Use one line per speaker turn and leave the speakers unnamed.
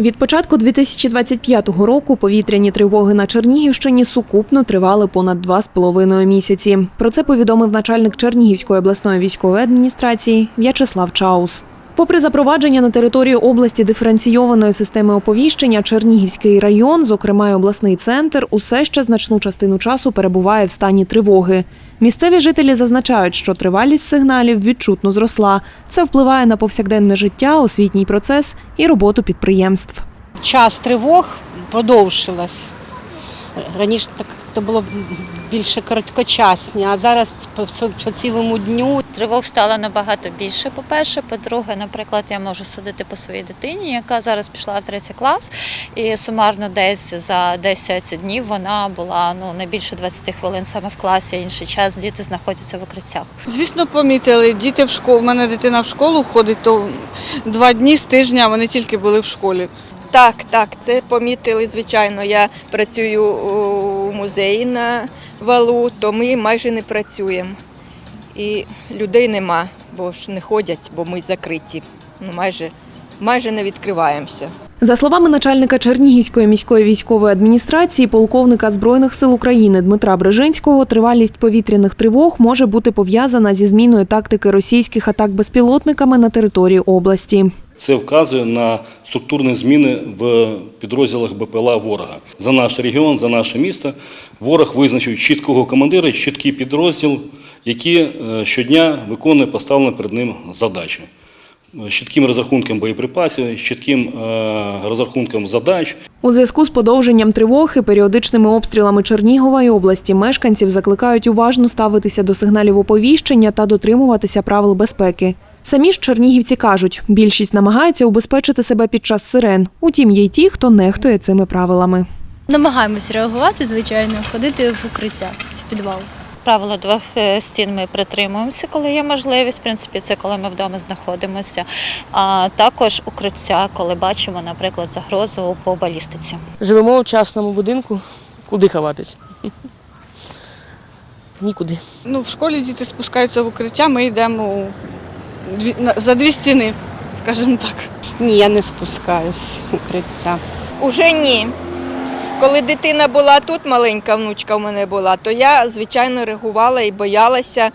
Від початку 2025 року повітряні тривоги на Чернігівщині сукупно тривали понад два з половиною місяці. Про це повідомив начальник Чернігівської обласної військової адміністрації В'ячеслав Чаус. Попри запровадження на території області диференційованої системи оповіщення, Чернігівський район, зокрема й обласний центр, усе ще значну частину часу перебуває в стані тривоги. Місцеві жителі зазначають, що тривалість сигналів відчутно зросла. Це впливає на повсякденне життя, освітній процес і роботу підприємств.
час тривог продовжилась. Раніше так то було більше короткочасні, а зараз по, по цілому дню
Тривог стало набагато більше. По-перше, по-друге, наприклад, я можу судити по своїй дитині, яка зараз пішла в третій клас, і сумарно десь за 10 днів вона була ну не більше 20 хвилин саме в класі. а Інший час діти знаходяться в укриттях.
Звісно, помітили. Діти в школу. У мене дитина в школу ходить, то два дні з тижня вони тільки були в школі.
Так, так, це помітили, звичайно. Я працюю у музеї на валу, то ми майже не працюємо. І людей нема, бо ж не ходять, бо ми закриті. Ну, майже, майже не відкриваємося.
За словами начальника Чернігівської міської військової адміністрації, полковника Збройних сил України Дмитра Брижинського, тривалість повітряних тривог може бути пов'язана зі зміною тактики російських атак безпілотниками на території області.
Це вказує на структурні зміни в підрозділах БПЛА ворога. За наш регіон, за наше місто ворог визначив чіткого командира, чіткий підрозділ, який е, щодня виконує поставлену перед ним задачі. З чітким розрахунком боєприпасів, з чітким е, розрахунком задач,
У зв'язку з подовженням тривог і періодичними обстрілами Чернігова і області мешканців закликають уважно ставитися до сигналів оповіщення та дотримуватися правил безпеки. Самі ж чернігівці кажуть, більшість намагається убезпечити себе під час сирен. Утім, є й ті, хто нехтує цими правилами.
Намагаємось реагувати, звичайно, ходити в укриття в підвал.
Правило двох е, стін ми притримуємося, коли є можливість. В принципі, це коли ми вдома знаходимося. А також укриття, коли бачимо, наприклад, загрозу по балістиці.
Живемо в частному будинку. Куди ховатись? Нікуди.
Ну, в школі діти спускаються в укриття, ми йдемо у за дві стіни, скажімо так.
ні, я не спускаюсь з укриття.
Уже ні. Коли дитина була тут, маленька внучка в мене була, то я, звичайно, реагувала і боялася.